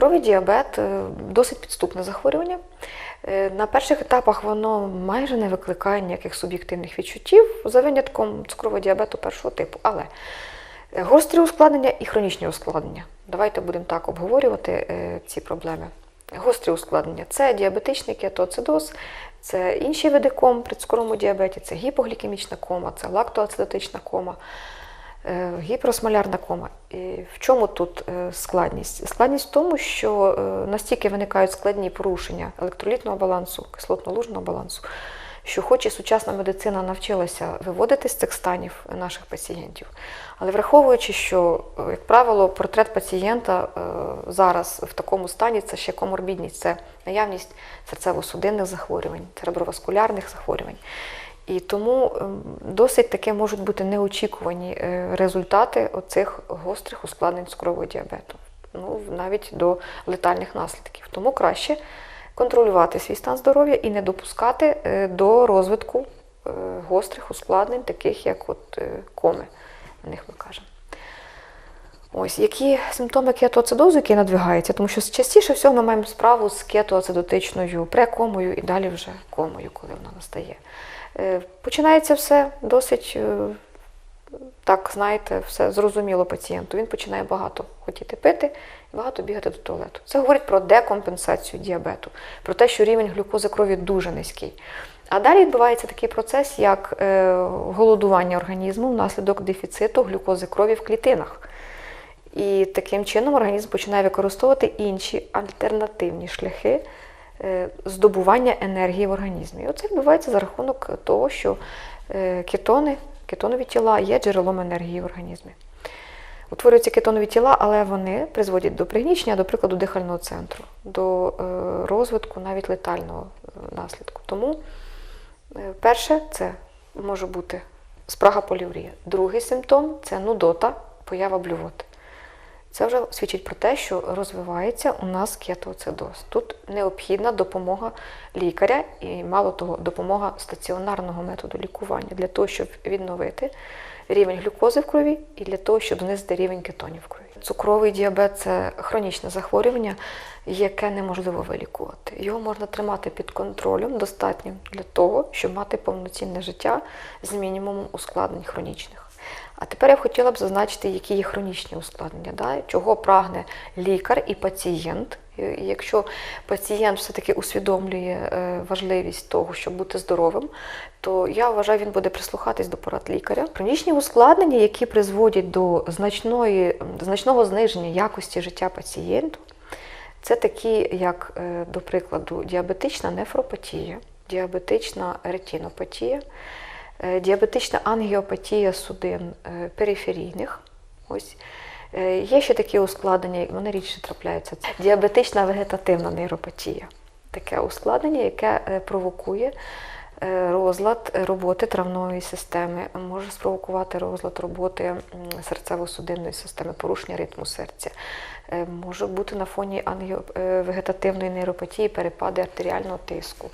Цукровий діабет е, досить підступне захворювання. Е, На перших етапах воно майже не викликає ніяких суб'єктивних відчуттів за винятком цукрового діабету першого типу. Але е, гострі ускладнення і хронічні ускладнення. Давайте будемо так обговорювати ці проблеми. Гострі ускладнення це діабетичний кетоацидоз, це інші види ком при цукровому діабеті, це гіпоглікемічна кома, це лактоацидотична кома. Е, Гіперосмолярна кома. І в чому тут е, складність? Складність в тому, що е, настільки виникають складні порушення електролітного балансу, кислотно-лужного балансу, що хоч і сучасна медицина навчилася виводити з цих станів наших пацієнтів, але враховуючи, що, як правило, портрет пацієнта зараз в такому стані це ще коморбідність, це наявність серцево-судинних захворювань, цереброваскулярних захворювань. І тому ем, досить таки можуть бути неочікувані е, результати оцих гострих ускладнень цукрового діабету, ну навіть до летальних наслідків. Тому краще контролювати свій стан здоров'я і не допускати е, до розвитку е, гострих ускладнень, таких як от коми, на них ми кажемо. Ось які симптоми кетоацидозу, які надвигаються, тому що частіше всього ми маємо справу з кетоацидотичною прекомою і далі вже комою, коли вона настає. Е, Починається все досить, е, так знаєте, все зрозуміло пацієнту. Він починає багато хотіти пити і багато бігати до туалету. Це говорить про декомпенсацію діабету, про те, що рівень глюкози крові дуже низький. А далі відбувається такий процес, як е, голодування організму внаслідок дефіциту глюкози крові в клітинах. І таким чином організм починає використовувати інші альтернативні шляхи здобування енергії в організмі. І оце відбувається за рахунок того, що е, кетони, кетонові тіла є джерелом енергії в організмі. Утворюються кетонові тіла, але вони призводять до пригнічення, до прикладу, дихального центру, до е, розвитку навіть летального е, наслідку. Тому е, перше це може бути спрага поліурія. Другий симптом це нудота, поява блювоти. Це вже свідчить про те, що розвивається у нас кетоацидоз. Тут необхідна допомога лікаря і, мало того, допомога стаціонарного методу лікування для того, щоб відновити рівень глюкози в крові і для того, щоб знизити рівень кетонів в крові. Цукровий діабет це хронічне захворювання, яке неможливо вилікувати. Його можна тримати під контролем достатнім для того, щоб мати повноцінне життя з мінімумом ускладнень хронічних. А тепер я хотіла б зазначити, які є хронічні ускладнення, да? чого прагне лікар і пацієнт. Якщо пацієнт все-таки усвідомлює е, важливість того, щоб бути здоровим, то я вважаю, він буде прислухатись до порад лікаря. Хронічні ускладнення, які призводять до значної, значного зниження якості життя пацієнту, це такі, як, е, до прикладу, діабетична нефропатія, діабетична ретинопатія, е, діабетична ангіопатія судин е, периферійних. Ось. Е, Є ще такі ускладнення, вони рідше трапляються. Діабетична вегетативна нейропатія. Таке ускладнення, яке е, провокує е, розлад роботи травної системи, може спровокувати розлад роботи серцево-судинної системи, порушення ритму серця. Е, Може бути на фоні ангіо- е, вегетативної нейропатії перепади артеріального тиску,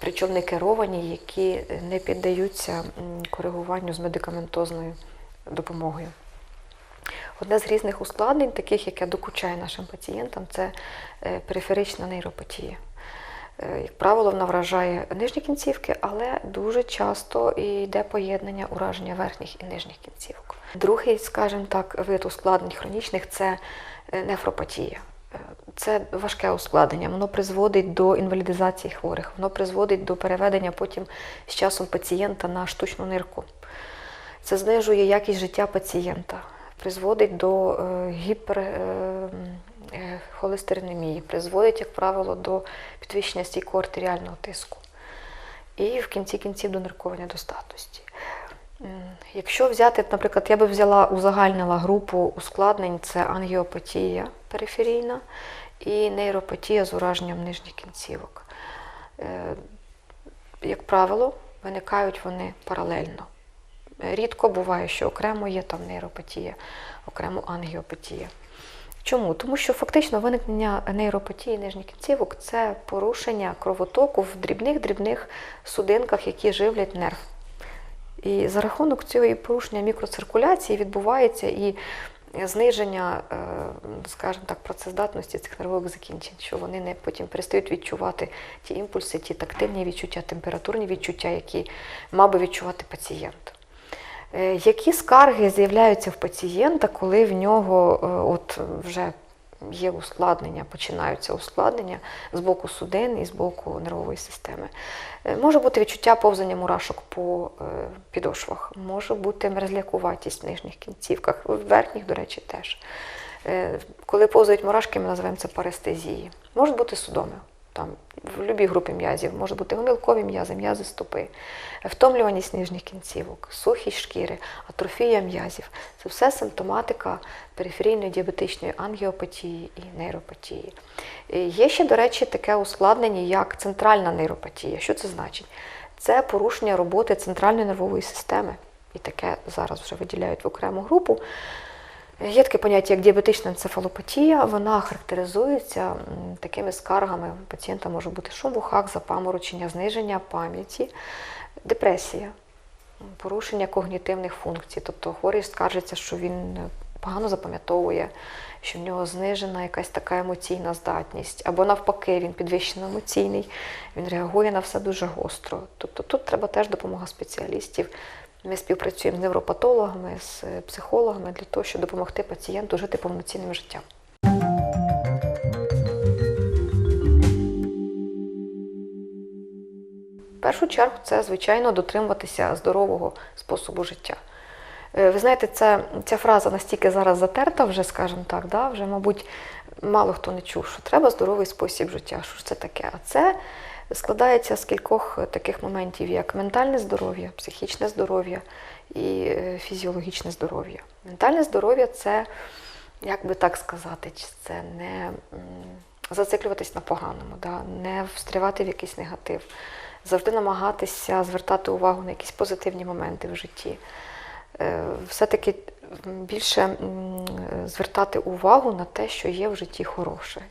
причому не керовані, які не піддаються коригуванню з медикаментозною допомогою. Одне з різних ускладнень, таких, яке докучає нашим пацієнтам, це е, периферична нейропатія. Е, Як правило, вона вражає нижні кінцівки, але дуже часто і йде поєднання ураження верхніх і нижніх кінцівок. Другий, скажімо так, вид ускладнень хронічних це е, нефропатія. Е, Це важке ускладнення, воно призводить до інвалідизації хворих, воно призводить до переведення потім з часом пацієнта на штучну нирку. Це знижує якість життя пацієнта, призводить до е, гіперхолестеринемії, призводить, як правило, до підвищення стійкого артеріального тиску і в кінці кінців до ниркової недостатності. М, Якщо взяти, наприклад, я би взяла, узагальнила групу ускладнень, це ангіопатія периферійна і нейропатія з ураженням нижніх кінцівок. Е, Як правило, виникають вони паралельно. Рідко буває, що окремо є там нейропатія, окремо ангіопатія. Чому? Тому що фактично виникнення нейропатії нижніх кінцівок це порушення кровотоку в дрібних-дрібних судинках, які живлять нерв. І за рахунок цього порушення мікроциркуляції відбувається і зниження, е, скажімо так, працездатності цих нервових закінчень, що вони не потім перестають відчувати ті імпульси, ті тактильні відчуття, температурні відчуття, які мав би відчувати пацієнт. Е, Які скарги з'являються в пацієнта, коли в нього е, от вже є ускладнення, починаються ускладнення з боку судин і з боку нервової системи? Е, Може бути відчуття повзання мурашок по е, підошвах, може бути мерзлякуватість в нижніх кінцівках, в верхніх, до речі, теж. Е, Коли повзають мурашки, ми називаємо це парестезії. Можуть бути судоми. Там, в будь-якій групі м'язів, може бути гомілкові м'язи, м'язи стопи, втомлюваність нижніх кінцівок, сухість шкіри, атрофія м'язів. Це все симптоматика периферійної діабетичної ангіопатії і нейропатії. Е, Є ще, до речі, таке ускладнення, як центральна нейропатія. Що це значить? Це порушення роботи центральної нервової системи. І таке зараз вже виділяють в окрему групу. Є таке поняття, як діабетична енцефалопатія. Вона характеризується такими скаргами. У пацієнта може бути шум в ухах, запаморочення, зниження пам'яті, депресія, порушення когнітивних функцій. Тобто хворий скаржиться, що він погано запам'ятовує, що в нього знижена якась така емоційна здатність, або навпаки, він підвищено емоційний, він реагує на все дуже гостро. Тобто тут треба теж допомога спеціалістів. Ми співпрацюємо з невропатологами, з е, психологами для того, щоб допомогти пацієнту жити повноцінним життям. В першу чергу це, звичайно, дотримуватися здорового способу життя. Е, Ви знаєте, це, ця фраза настільки зараз затерта, вже, скажімо так, да, вже, мабуть, мало хто не чув, що треба здоровий спосіб життя. Що ж це таке? А це складається з кількох таких моментів, як ментальне здоров'я, психічне здоров'я і е, фізіологічне здоров'я. Ментальне здоров'я це, як би так сказати, це не зациклюватись на поганому, да? не встрявати в якийсь негатив, завжди намагатися звертати увагу на якісь позитивні моменти в житті. Е, Все-таки більше звертати увагу на те, що є в житті хороше.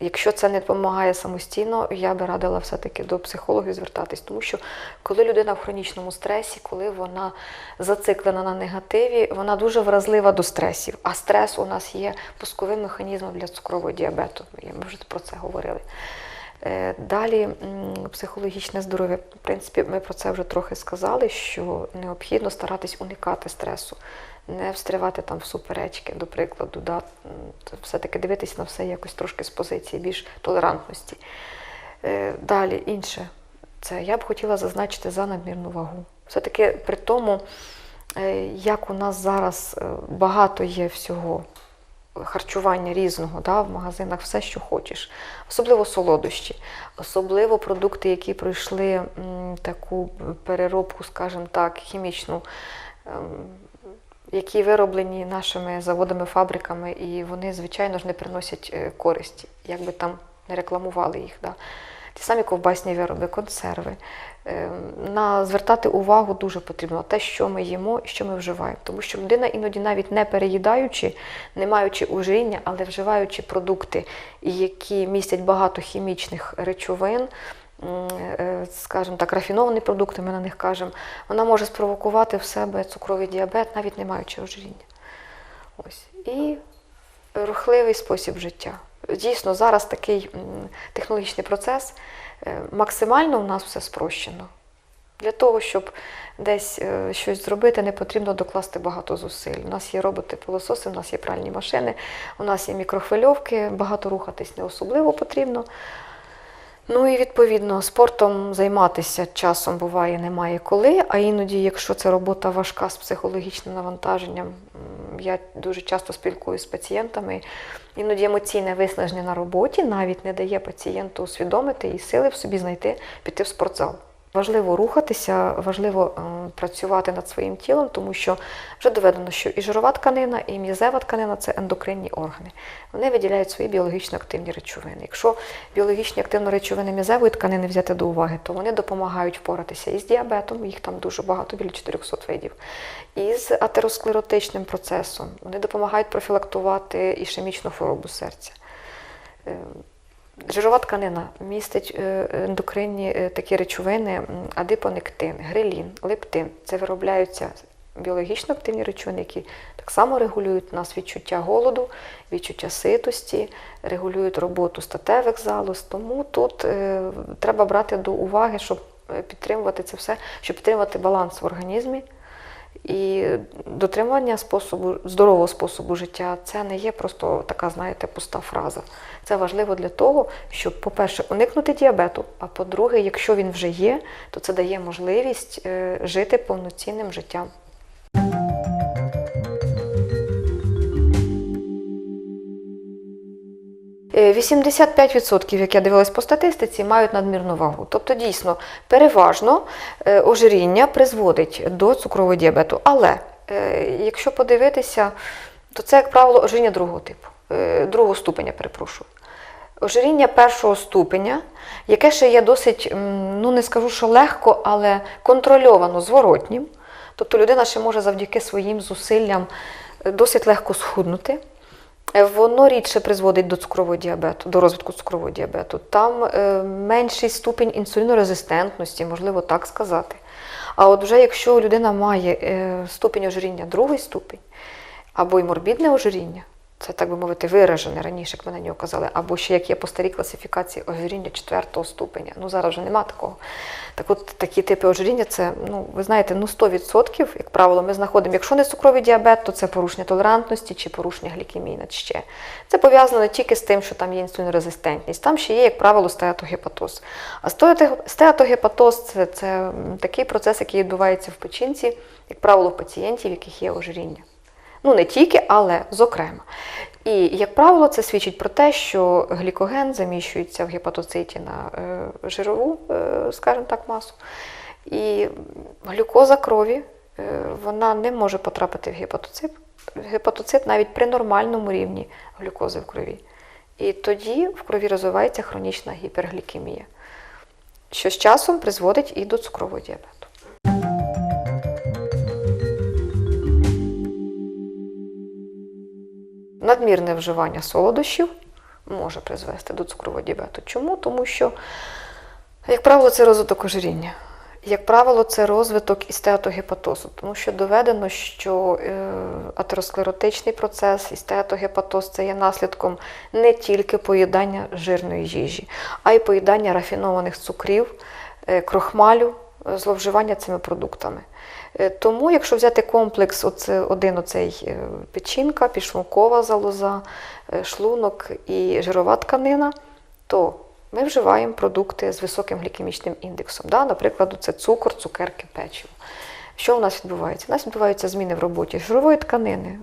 Якщо це не допомагає самостійно, я би радила все-таки до психологів звертатись, тому що коли людина в хронічному стресі, коли вона зациклена на негативі, вона дуже вразлива до стресів. А стрес у нас є пусковим механізмом для цукрового діабету. Ми вже про це говорили. Е, Далі психологічне здоров'я. В принципі, ми про це вже трохи сказали, що необхідно старатись уникати стресу, не встрявати там в суперечки, до прикладу, да? все-таки дивитись на все якось трошки з позиції більш толерантності. Е, Далі інше, це я б хотіла зазначити за надмірну вагу. Все-таки при тому, е, як у нас зараз е, багато є всього харчування різного, да, в магазинах все, що хочеш, особливо солодощі, особливо продукти, які пройшли м, таку переробку, скажімо так, хімічну, ем, які вироблені нашими заводами, фабриками, і вони, звичайно ж, не приносять е, користі, як би там не рекламували їх. Да. Ті самі ковбасні вироби, консерви. Е, На звертати увагу дуже потрібно те, що ми їмо і що ми вживаємо. Тому що людина іноді навіть не переїдаючи, не маючи ужиріння, але вживаючи продукти, які містять багато хімічних речовин, скажімо так, рафіновані продукти, ми на них кажемо, вона може спровокувати в себе цукровий діабет, навіть не маючи ожиріння. Ось. І рухливий спосіб життя. Дійсно, зараз такий технологічний процес. е, Максимально у нас все спрощено. Для того, щоб десь е, щось зробити, не потрібно докласти багато зусиль. У нас є роботи-пилососи, у нас є пральні машини, у нас є мікрохвильовки, багато рухатись не особливо потрібно. Ну і відповідно спортом займатися часом буває немає коли, а іноді, якщо це робота важка з психологічним навантаженням, я дуже часто спілкуюся з пацієнтами. Іноді емоційне виснаження на роботі навіть не дає пацієнту усвідомити і сили в собі знайти піти в спортзал. Важливо рухатися, важливо е, працювати над своїм тілом, тому що вже доведено, що і жирова тканина, і м'язева тканина це ендокринні органи. Вони виділяють свої біологічно активні речовини. Якщо біологічні активні речовини м'язевої тканини взяти до уваги, то вони допомагають впоратися із діабетом, їх там дуже багато, біля 400 видів, і з атеросклеротичним процесом. Вони допомагають профілактувати ішемічну хворобу серця. Жирова тканина містить е, ендокринні е, такі речовини, адипонектин, грелін, лептин. Це виробляються біологічно активні речовини, які так само регулюють нас відчуття голоду, відчуття ситості, регулюють роботу статевих залоз. Тому тут е, треба брати до уваги, щоб е, підтримувати це все, щоб підтримувати баланс в організмі. І дотримання способу, здорового способу життя це не є просто така, знаєте, пуста фраза. Це важливо для того, щоб, по-перше, уникнути діабету, а по-друге, якщо він вже є, то це дає можливість е, жити повноцінним життям. 85%, як я дивилась по статистиці, мають надмірну вагу. Тобто, дійсно, переважно е, ожиріння призводить до цукрового діабету. Але е, якщо подивитися, то це, як правило, ожиріння другого типу, е, другого ступеня, перепрошую. Ожиріння першого ступеня, яке ще є досить, ну не скажу, що легко, але контрольовано зворотнім. Тобто людина ще може завдяки своїм зусиллям е, досить легко схуднути. Е, Воно рідше призводить до цукрового діабету, до розвитку цукрового діабету. Там е, менший ступінь інсулінорезистентності, можливо так сказати. А от вже якщо людина має е, ступінь ожиріння другий ступінь, або й морбідне ожиріння, це так би мовити, виражене раніше, як ми на нього казали, або ще як є по старій класифікації ожиріння четвертого ступеня. Ну зараз вже нема такого. Так от такі типи ожиріння, це, ну, ви знаєте, ну 100%, як правило, ми знаходимо, якщо не цукровий діабет, то це порушення толерантності чи порушення глікемії ще. Це пов'язано не тільки з тим, що там є інсулінорезистентність, там ще є, як правило, стеатогепатоз. А стеатогепатоз це, це такий процес, який відбувається в печінці, як правило, в пацієнтів, в яких є ожиріння. Ну, не тільки, але зокрема. І, як правило, це свідчить про те, що глікоген заміщується в гепатоциті на е, жирову, е, скажімо так, масу. І глюкоза крові е, вона не може потрапити в гепатоцит. Гепатоцит навіть при нормальному рівні глюкози в крові. І тоді в крові розвивається хронічна гіперглікемія, що з часом призводить і до цукрового діабету. Надмірне вживання солодощів може призвести до цукрового діабету. Чому? Тому що, як правило, це розвиток ожиріння. Як правило, це розвиток істеатогепатозу, тому що доведено, що е, атеросклеротичний процес, істеатогепатоз це є наслідком не тільки поїдання жирної їжі, а й поїдання рафінованих цукрів, е, крохмалю, е, зловживання цими продуктами. Е, Тому, якщо взяти комплекс, оце, один оцей е, печінка, підшлункова залоза, е, шлунок і жирова тканина, то ми вживаємо продукти з високим глікемічним індексом. Да? Наприклад, це цукор, цукерки, печиво. Що у нас відбувається? У нас відбуваються зміни в роботі жирової тканини,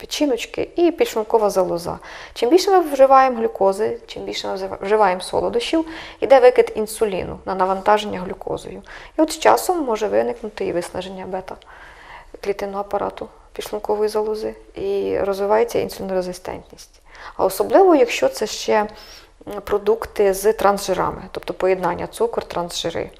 печіночки і підшлункова залоза. Чим більше ми вживаємо глюкози, чим більше ми вживаємо солодощів, йде викид інсуліну на навантаження глюкозою. І от з часом може виникнути і виснаження бета клітинного апарату підшлункової залози, і розвивається інсулінорезистентність. А особливо, якщо це ще продукти з трансжирами, тобто поєднання цукор, трансжири.